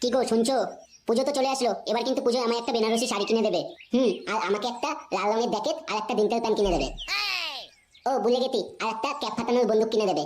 কি গো, শুনছো? পুজো তো চলে আসলো। এবার কিন্তু পুজোয় আমায় একটা বেনারসি শাড়ি কিনে দেবে। হুম, আর আমাকে একটা লাল রঙের জ্যাকেট আর একটা দিনতেল প্যান্ট কিনে দেবে। ও, ভুলে গেছি। আর একটা ক্যাপ ফাটানোর বন্দুক কিনে দেবে।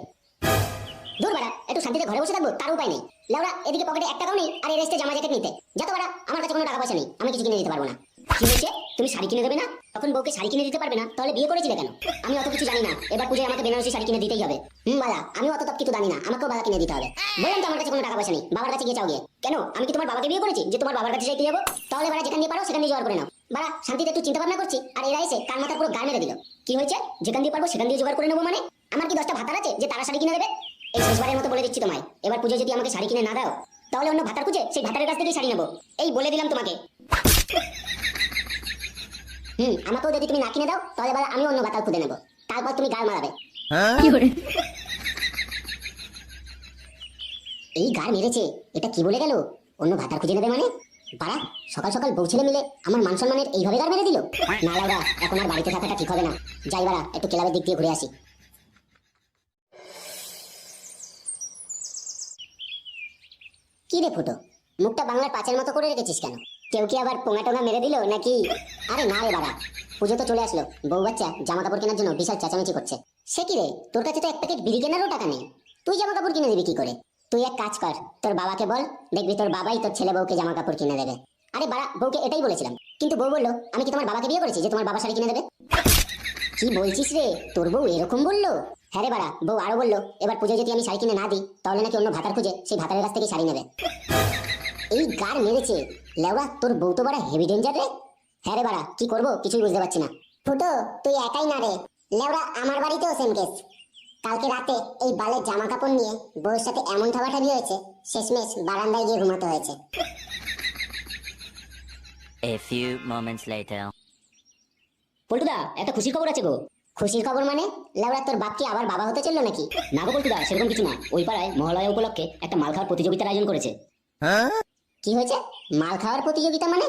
দূর বাড়া, একটু শান্তিতে ঘরে বসে থাকব, তার উপায় নেই। লেওড়া এদিকে পকেটে এক টাকাও নেই আর এর এসছে জামা জ্যাকেট নিতে। যত বাড়া, আমার কাছে কোনো টাকা পয়সা নেই, আমি কিছু কিনে দিতে পারব না। কি হয়েছে? তুমি শাড়ি কিনে দেবে না? তখন বউকে শাড়ি কিনে দিতে পারবে না, তাহলে বিয়ে করেছিলে কেন? আমি অত কিছু জানি না। এবার পুজোয় আমাকে বেনারসি শাড়ি কিনে দিতেই হবে। হুম, বালা আমি অত কিছু জানি না। আমাকেও বালা কিনে দিতে হবে। বললাম তো আমার কাছে কোনো টাকা পয়সা নেই। বাবার কাছে গিয়ে চাও গিয়ে। কেন? আমি কি তোমার বাবাকে বিয়ে করেছি? যে তোমার বাবার কাছে চাইতে যাব? তাহলে বাড়া যেখান দিয়ে পারো, সেখান দিয়ে জোগাড় করে নাও। বাড়া, শান্তিতে একটু চিন্তা ভাবনা করছি, আর এরা এসে কান মাথা পুরো গাল মেরে দিল। কি হয়েছে? যেখান দিয়ে পারব, সেখান দিয়ে জোগাড় করে নেব মানে? আমার কি দশটা ভাতার আছে যে তারা শাড়ি কিনে দেবে? এই শেষবারের মতো বলে দিচ্ছি তোমায়। এবার পুজো যদি আমাকে শাড়ি কিনে না দাও, তাহলে অন্য ভাতার খুঁজে সেই ভাতারের কাছ থেকেই শাড়ি নেব। এই বলে দিলাম তোমাকে। হুম আমাকেও যদি তুমি না কিনে দাও তাহলে এবার আমি অন্য ভাতার খুঁজে নেব। তারপর তুমি গাল মারাবে। এই গার মেরেছে এটা কি বলে গেল? অন্য ভাতার খুঁজে নেবে মানে? বাড়া সকাল সকাল বউ ছেলে মিলে আমার মান সম্মানের এইভাবে গার মেরে দিল? না লাউরা এখন আর বাড়িতে থাকাটা ঠিক হবে না। যাই বাড়া একটু ক্লাবের দিক দিয়ে ঘুরে আসি। কি রে ফুটো মুখটা বাংলার পাঁচের মতো করে রেখেছিস কেন? কেউ কি আবার পোঙা টোঙা মেরে দিল নাকি? আরে না রে বাবা। পুজো তো চলে আসলো। বউ বাচ্চা, জামা কাপড় কেনার জন্য বিশাল চেঁচামেচি করছে। সে কি রে? তোর কাছে তো এক প্যাকেট বিড়ি কেনারও টাকা নেই। তুই জামা কাপড় কিনে দিবি কি করে? তুই এক কাজ কর, তোর বাবাকে বল, দেখবি তোর বাবাই তোর ছেলে বউকে জামা কাপড় কিনে দেবে। আরে বাড়া, বউকে এটাই বলেছিলাম। কিন্তু বউ বলল, আমি কি তোমার বাবাকে বিয়ে করেছি যে তোমার বাবা শাড়ি কিনে দেবে? কি বলছিস রে? তোর বউ এরকম বলল? হ্যাঁ রে বাড়া, বউ আরও বলল, এবার পুজোয় যদি আমি শাড়ি কিনে না দিই, তাহলে নাকি অন্য ভাতার খুঁজে সেই ভাতারের কাছ থেকে শাড়ি নেবে। এই গার মেরেছে। লেওড়া, তোর বউ তো বাড়া হেভি ডেঞ্জার রে। হ্যাঁ রে বাড়া কি করব? কিছুই বুঝতে পারছি না। ফুটো তুই একাই না রে। লেওড়া আমার বাড়িতেও সেম কেস কালকে রাতে এই বালের জামা কাপড় নিয়ে বউয়ের সাথে এমন ঠাবাঠাবি হয়েছে শেষমেশ বারান্দায় গিয়ে ঘুমাতে হয়েছে। A few moments later. পল্টুদা এত খুশির খবর আছে গো। খুশির খবর মানে? লেওড়া তোর বাপ কি আবার বাবা হতে চলল নাকি? না গো পল্টুদা সেরকম কিছু না। ওই পাড়ায় মহালয়া উপলক্ষে একটা মাল খাওয়ার প্রতিযোগিতার আয়োজন করেছে। কি হয়েছে? মাল খাওয়ার প্রতিযোগিতা মানে?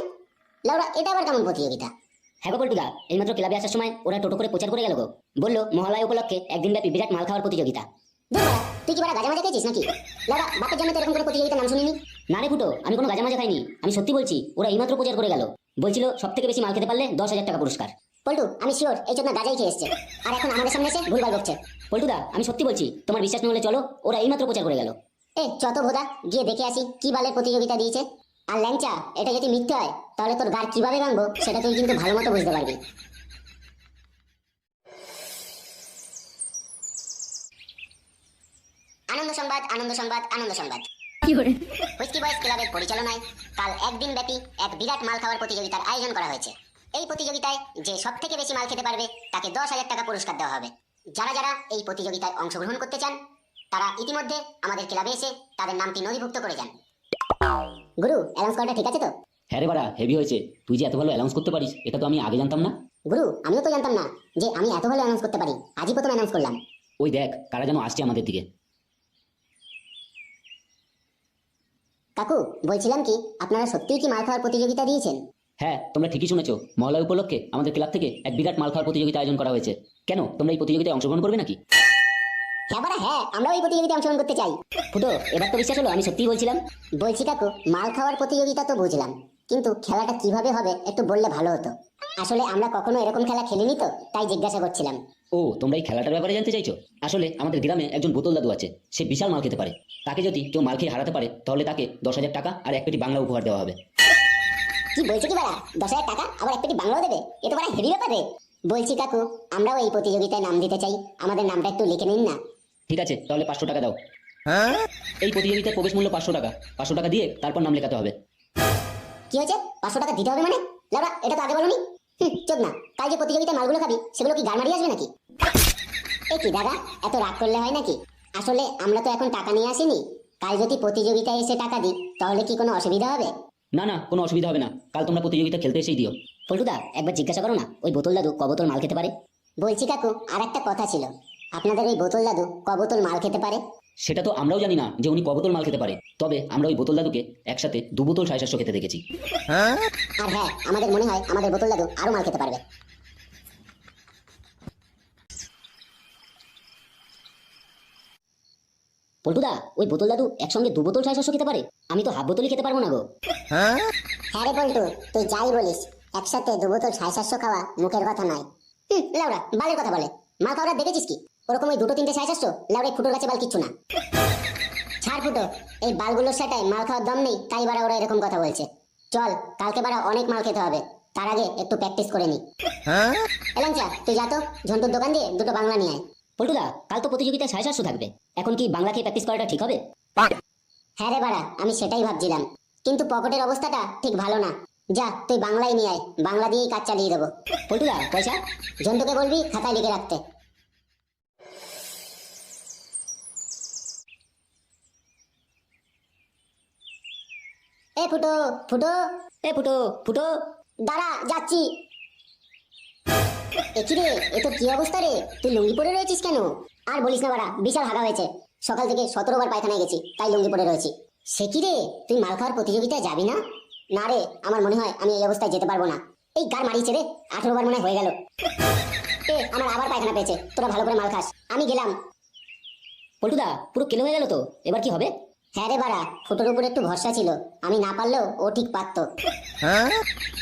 লেওড়া এটা আবার কেমন প্রতিযোগিতা? হ্যাঁ গো পল্টুদা এইমাত্র ক্লাবে আসার সময় ওরা টোটো করে প্রচার করে গেল গো। বলল মহালয়া উপলক্ষে একদিন ব্যাপী বিরাট মাল খাওয়ার প্রতিযোগিতা। তুই কি বাড়া গাজা মাজা খেয়েছিস নাকি? লাউড়া বাপের জন্য এরকম করে প্রতিযোগিতার নাম শুনিনি? না রে ফুটো আমি কোনো গাজা মাজা খাইনি। আমি সত্যি বলছি ওরা এইমাত্র প্রচার করে গেল। বলছিল সব থেকে বেশি মাল খেতে পারলে দশ হাজার টাকা পুরস্কার। পল্টু আমি শিওর এই জন্য গাজাই খেয়ে এসছে। আর এখন আমাদের সামনে এসে ভুলভাল বকছে। পল্টুদা আমি সত্যি বলছি তোমার বিশ্বাস না হলে চলো ওরা এইমাত্র প্রচার করে গেল। এ যত ভোদা গিয়ে দেখে আসি কি বালের প্রতিযোগিতা দিয়েছে। আর ল্যাংচা এটা যদি মিথ্যে হয় তাহলে তোর গার কীভাবে ভাঙবো? সেটা তুই কিন্তু ভালো মতো বুঝতে পারবি। আনন্দ সংবাদ আনন্দ সংবাদ আনন্দ সংবাদ। হুইস্কি বয়েজ ক্লাবের পরিচালনায় কাল একদিন ব্যাপী এক বিরাট মাল খাওয়ার প্রতিযোগিতার আয়োজন করা হয়েছে। এই প্রতিযোগিতায় যে সব থেকে বেশি মাল খেতে পারবে তাকে দশ হাজার টাকা পুরস্কার দেওয়া হবে। যারা যারা এই প্রতিযোগিতায় অংশগ্রহণ করতে চান তারা ইতিমধ্যে আমাদের ক্লাবে এসে তাদের নামটি নথিভুক্ত করে যান। গুরু অ্যানাউন্স করাটা ঠিক আছে তো? হ্যাঁ রে বাড়া হেভি হয়েছে। তুই যে এত ভালো অ্যানাউন্স করতে পারিস এটা তো আমি আগে জানতাম না। গুরু আমিও তো জানতাম না যে আমি এত ভালো অ্যানাউন্স করতে পারি। আজই প্রথম অ্যানাউন্স করলাম। ওই দেখ কারা যেন আসছে আমাদের দিকে। কাকু বলছিলাম কি আপনারা সত্যিই কি মাল খাওয়ার প্রতিযোগিতা দিয়েছেন? হ্যাঁ তোমরা ঠিকই শুনেছো। মহলয় উপলক্ষে আমাদের ক্লাব থেকে এক বিরাট মাল খাওয়ার প্রতিযোগিতা আয়োজন করা হয়েছে। কেন তোমরা এই প্রতিযোগিতায় অংশগ্রহণ করবে নাকি? হ্যাঁ বাড়া হ্যাঁ প্রতিযোগিতায় অংশগ্রহণ করতে চাই। ফুটো এবার তো বিশ্বাস হলো আমি বলছিলাম। বলছি কাকু মাল খাওয়ার প্রতিযোগিতা তো বুঝলাম কিন্তু খেলাটা কীভাবে হবে একটু বললে ভালো হতো। আসলে আমরা কখনো এরকম খেলা খেলিনি তো তাই জিজ্ঞাসা করছিলাম। ও তোমরা এই খেলাটার ব্যাপারে জানতে চাইছো? আসলে আমাদের গ্রামে একজন বোতল দাদু আছে সে বিশাল মাল খেতে পারে। তাকে যদি কেউ মাল খেয়ে হারাতে পারে তাহলে তাকে দশ হাজার টাকা আর এক পেটি বাংলা উপহার দেওয়া হবে। কি বলছে কি বাড়া? দশ হাজার টাকা আবার এক পেটি বাংলাও দেবে? এ তো বাড়া হেভি ব্যাপার রে। বলছি কাকু আমরাও এই প্রতিযোগিতায় নাম দিতে চাই। আমাদের নামটা একটু লিখে নিন না। ঠিক আছে তাহলে পাঁচশো টাকা দাও। হ্যাঁ? এই প্রতিযোগিতার প্রবেশ মূল্য পাঁচশো টাকা। পাঁচশো টাকা দিয়ে তারপর নাম লেখাতে হবে। কি হয়েছে? পাঁচশো টাকা দিতে হবে মানে? লাউরা এটা তো আগে বলনি। হুম চোদ না। কাল যে প্রতিযোগিতায় মালগুলো খাবি সেগুলো কি গান মারিয়ে আসবে নাকি? এ কি দাদা এত রাগ করলে হয় নাকি? আসলে আমরা তো এখন টাকা নিয়ে আসিনি। কাল যদি প্রতিযোগিতায় এসে টাকা দিই তাহলে কি কোনো অসুবিধা হবে? না না কোনো অসুবিধা হবে না। কাল তোমরা প্রতিযোগিতা খেলতে এসেই দিও। পল্টুদা একবার জিজ্ঞাসা করো না ওই বোতল দাদু ক বোতল মাল খেতে পারে? বলছি কাকু আর একটা কথা ছিল। আপনাদের ওই বোতল দাদু ক বোতল মাল খেতে পারে? সেটা তো আমরাও জানি না যে উনি ক বোতল মাল খেতে পারে। তবে আমরা ওই বোতল দাদুকে একসাথে দু বোতল সাড়ে সাতশো খেতে দেখেছি। আর হ্যাঁ আমাদের মনে হয় আমাদের বোতল দাদু আরও মাল খেতে পারবে। পল্টুদা ওই বোতল দাদু একসঙ্গে দু বোতল সাড়ে সাতশো খেতে পারে? আমি তো হাফ বোতলই খেতে পারব না গো। হ্যাঁ রে পল্টু তুই যাই বলিস একসাথে দু বোতল সাড়ে সাতশো খাওয়া মুখের কথা নয়। হুম লাউড়া বালের কথা বলে। মাল খাওয়া দেখেছিস কি? ওরকম ওই দুটো তিনটে সাড়ে সাতশো লাউড়া ফুটোর কাছে বাল কিচ্ছু না। ছাড় ফুটো এই বালগুলোর সাটায় মাল খাওয়ার দম নেই তাই বারা ওরা এরকম কথা বলছে। চল কালকে বারা অনেক মাল খেতে হবে। তার আগে একটু প্র্যাকটিস করে নি। এলাঞ্চা তুই যা তো ঝন্টুর দোকান দিয়ে দুটো বাংলা নিয়ে আয়। পল্টুদা কাল তো প্রতিযোগিতা সাড়ে সাতশো থাকবে। এখন কি বাংলা খেয়ে প্র্যাকটিস করাটা ঠিক হবে? হ্যাঁ রে বাড়া আমি সেটাই ভাবছিলাম। কিন্তু পকেটের অবস্থাটা ঠিক ভালো না। যা তুই বাংলায় নিয়ে আয়। বাংলা দিয়েই কাজ চালিয়ে দেবো। পল্টুদা পয়সা? জন্তুকে বলবি খাতায় লিখে রাখতে। ফুটো ফুটো। এ ফুটো ফুটো। দাঁড়া, যাচ্ছি। এ কি রে, এ তো কি অবস্থা রে? তুই লুঙ্গি পরে রয়েছিস কেন? আর বলিস না বাড়া, বিশাল হাগা হয়েছে। সকাল থেকে সতেরো বার পায়খানায় গেছি, তাই লুঙ্গি পরে রয়েছি। সে কি রে, তুই মাল খাওয়ার প্রতিযোগিতায় যাবি না? না রে, আমার মনে হয় আমি এই অবস্থায় যেতে পারব না। এই গার মারিয়েছে রে, আঠেরো বার মনে হয় হয়ে গেল। এ, আমার আবার পায়খানা পেয়েছে, তোরা ভালো করে মাল খাস। আমি গেলাম। পল্টুদা, পুরো কেলো হয়ে গেল তো? এবার কি হবে? হ্যাঁ রে বাড়া ফুটোর উপর একটু ভরসা ছিল। আমি না পারলেও ও ঠিক পারতো।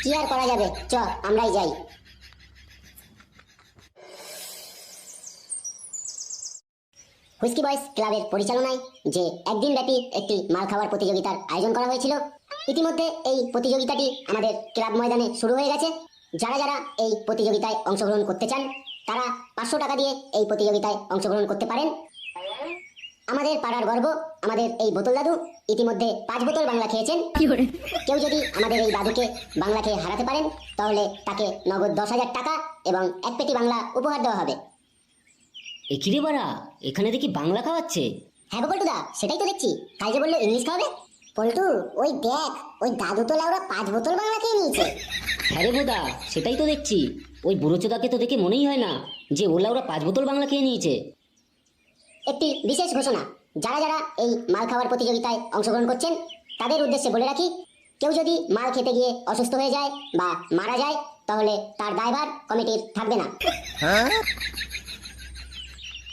কি আর করা যাবে? চ আমরাই যাই। হুইস্কি বয়েস ক্লাবের পরিচালনায় যে একদিন ব্যাপী একটি মাল খাওয়ার প্রতিযোগিতার আয়োজন করা হয়েছিল ইতিমধ্যে এই প্রতিযোগিতাটি আমাদের ক্লাব ময়দানে শুরু হয়ে গেছে। যারা যারা এই প্রতিযোগিতায় অংশগ্রহণ করতে চান তারা পাঁচশো টাকা দিয়ে এই প্রতিযোগিতায় অংশগ্রহণ করতে পারেন। আমাদের পাড়ার গর্ব আমাদের এই বোতল দাদু ইতিমধ্যে পাঁচ বোতল বাংলা খেয়েছেন। কেউ যদি আমাদের এই দাদুকে বাংলা খেয়ে হারাতে পারেন তাহলে তাকে নগদ দশ হাজার টাকা এবং এক পেটি বাংলা উপহার দেওয়া হবে। এ বাড়া? এখানে দেখি বাংলা খাওয়াচ্ছে। হ্যাঁ গো পল্টুদা সেটাই তো দেখছি। কাল যে বলল ইংলিশ খাবে পল্টু ওই দেখ ওই দাদু তো লাউরা পাঁচ বোতল বাংলা খেয়ে নিয়েছে। হ্যাঁ রে বোদা সেটাই তো দেখছি। ওই বুড়োচোদাকে তো দেখে মনেই হয় না যে ওলা ওরা পাঁচ বোতল বাংলা খেয়ে নিয়েছে। একটি বিশেষ ঘোষণা। যারা যারা এই মাল খাওয়ার প্রতিযোগিতায় অংশগ্রহণ করছেন, তাদের উদ্দেশ্যে বলে রাখি, কেউ যদি মাল খেতে গিয়ে অসুস্থ হয়ে যায় বা মারা যায়, তাহলে তার দায়ভার কমিটির থাকবে না।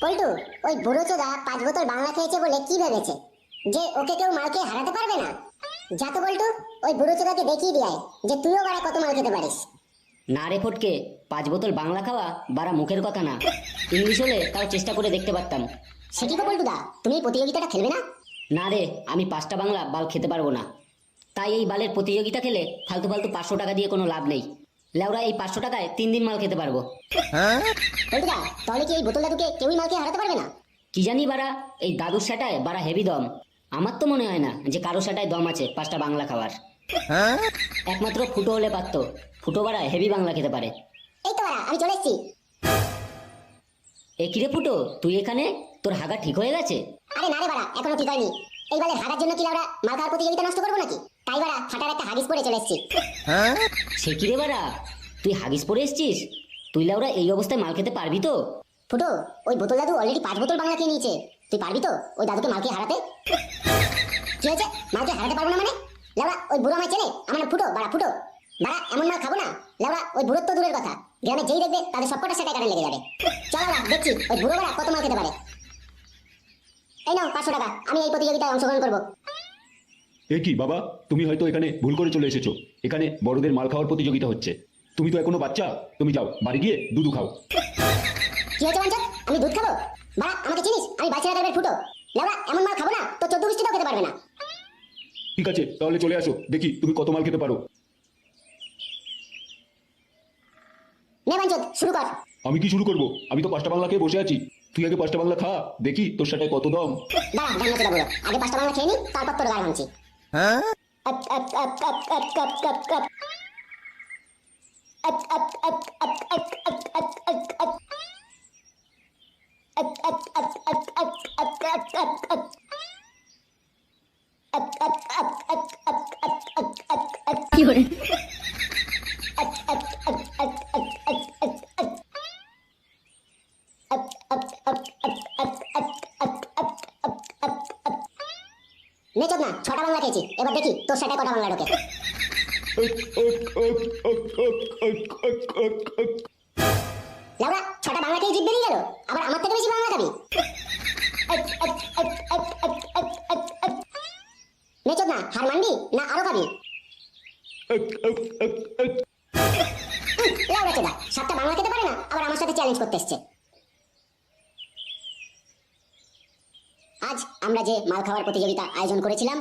পল্টু, ওই বুড়ো চোদা পাঁচ বোতল বাংলা খেয়েছে বলে কি ভেবেছে? যে ওকে কেউ মাল খেয়ে হারাতে পারবে না? যা তো বল্টু ওই বুড়ো চোদাকে দেখিয়ে দিয়ায় যে তুইও বারা কত মাল খেতে পারিস। না রে ফটকে পাঁচ বোতল বাংলা খাওয়া বারা মুখের কথা না। ইংলিশ হলে তাও চেষ্টা করে দেখতে পারতাম। সে কি গো পল্টুদা তুমি এই প্রতিযোগিতাটা খেলবে না? না রে আমি পাঁচটা বাংলা বাল খেতে পারব না। তাই এই বালের প্রতিযোগিতা খেলে ফালতু ফালতু পাঁচশো টাকা দিয়ে কোনো লাভ নেই। লেওরা এই পাঁচশো টাকায় তিন দিন মাল খেতে পারব। পল্টুদা তাহলে কি এই বোতল দাদুকে কেউই মাল খেয়ে হারাতে পারবে না? কি জানি বারা এই দাদুর সেটায় বারা হেভি দম। আমার তো মনে হয় না যে কারও সেটায় দম আছে পাঁচটা বাংলা খাওয়ার। একমাত্র ফুটো হলে পারতো। ফুটো বারা হেভি বাংলা খেতে পারে। এই তো বারা আমি চলে এসেছি। এ কিরে ফুটো তুই এখানে? তোর হাগা ঠিক হয়ে গেছে? আরে না রে বাড়া এখনও ঠিক হয়নি। এইবারে হারার জন্য কি আমরা মাল খাওয়ার প্রতিযোগিতা নষ্ট করব নাকি? তাই বাড়া ফাটার একটা হাগিস পরে চলে এসেছি। সে কিরে বারা তুই হাগিস পরে এসছিস? তুই লাউরা এই অবস্থায় মাল খেতে পারবি তো? ফুটো ওই বোতল দাদু অলরেডি পাঁচ বোতল বাংলা খেয়ে নিয়েছে। তুই পারবি তো ওই দাদুকে মালকে হারাতে? কি হয়েছে? মালকে হারাতে পারব না মানে? লেওড়া ওই বুড়ো আমায় চেনে আমার ফুটো বাড়া ফুটো। বাড়া এমন মাল খাব না। লেওড়া ওই বুড়োর তো দূরের কথা। গ্রামে যেই দেখবে তাদের সবকটা সেটাই কারণে লেগে যাবে। চলো না দেখছি ওই বুড়ো বাড়া কত মাল খেতে পারে। এই নাও পাঁচশো টাকা আমি এই প্রতিযোগিতায় অংশগ্রহণ করব। এ কি বাবা? তুমি হয়তো এখানে ভুল করে চলে এসেছ। এখানে বড়দের মাল খাওয়ার প্রতিযোগিতা হচ্ছে। তুমি তো এখনও বাচ্চা। তুমি যাও বাড়ি গিয়ে দুধু খাও। কি হয়েছে বাঞ্চত আমি দুধ খাব? বাড়া আমাকে চিনিস? আমি বাইশ টাইপের ফুটো। লেওড়া এমন মাল খাব না তো চোদ্দ বৃষ্টিটাও খেতে পারবে না। ঠিক আছে তাহলে চলে আসো। দেখি তুমি কত মাল খেতে পারো। নে বাঞ্চত শুরু কর আমি কি শুরু করব আমি তো পাঁচটা বাংলা খেয়ে বসে আছি তুই আগে পাঁচটা বাংলা খা দেখি তোর সাথে কত দম দাঁড়া জান্নাতে যাব আগে পাঁচটা বাংলা খেয়ে নি তারপর তোর গায়ে ভাঙছি আপ, আপ, আপ, আপ, আপ, আপ, আপ, আপ। আপ, আপ, আপ, আপ, আপ, আপ, আপ, আপ, আপ। আপ, আপ, আপ, নেচদ না, ছটা বাংলা খেয়েছি। এবার দেখি তোর সেটা কটা বাংলা ঢোকে। লাউরা, ছটা বাংলা খেয়ে জিভ গেল? আবার আমার থেকে বেশি বাংলা খাবি? নেচদ না, হার মানবি না আরও খাবি? লাউরা চোদা, সাতটা বাংলা খেতে পারে না, আবার আমার সাথে চ্যালেঞ্জ করতে এসছে। আমরা যে মাল খাওয়ার প্রতিযোগিতা আয়োজন করেছিলাম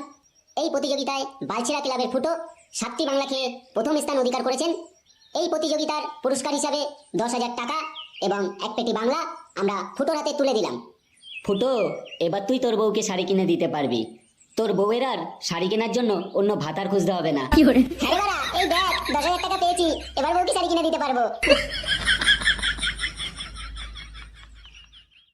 এই প্রতিযোগিতায় বালছিরা ক্লাবের ফুটো সাতটি বাংলা খেয়ে প্রথম স্থান অধিকার করেছেন। এই প্রতিযোগিতার পুরস্কার হিসাবে দশ হাজার টাকা এবং এক পেটি বাংলা আমরা ফুটোর হাতে তুলে দিলাম। ফুটো এবার তুই তোর বউকে শাড়ি কিনে দিতে পারবি। তোর বউয়ের আর শাড়ি কেনার জন্য অন্য ভাতার খুঁজতে হবে না। হ্যাঁ রে বাড়া, এই দেখ দশ হাজার টাকা পেয়েছি এবার বউকে শাড়ি কিনে দিতে পারব।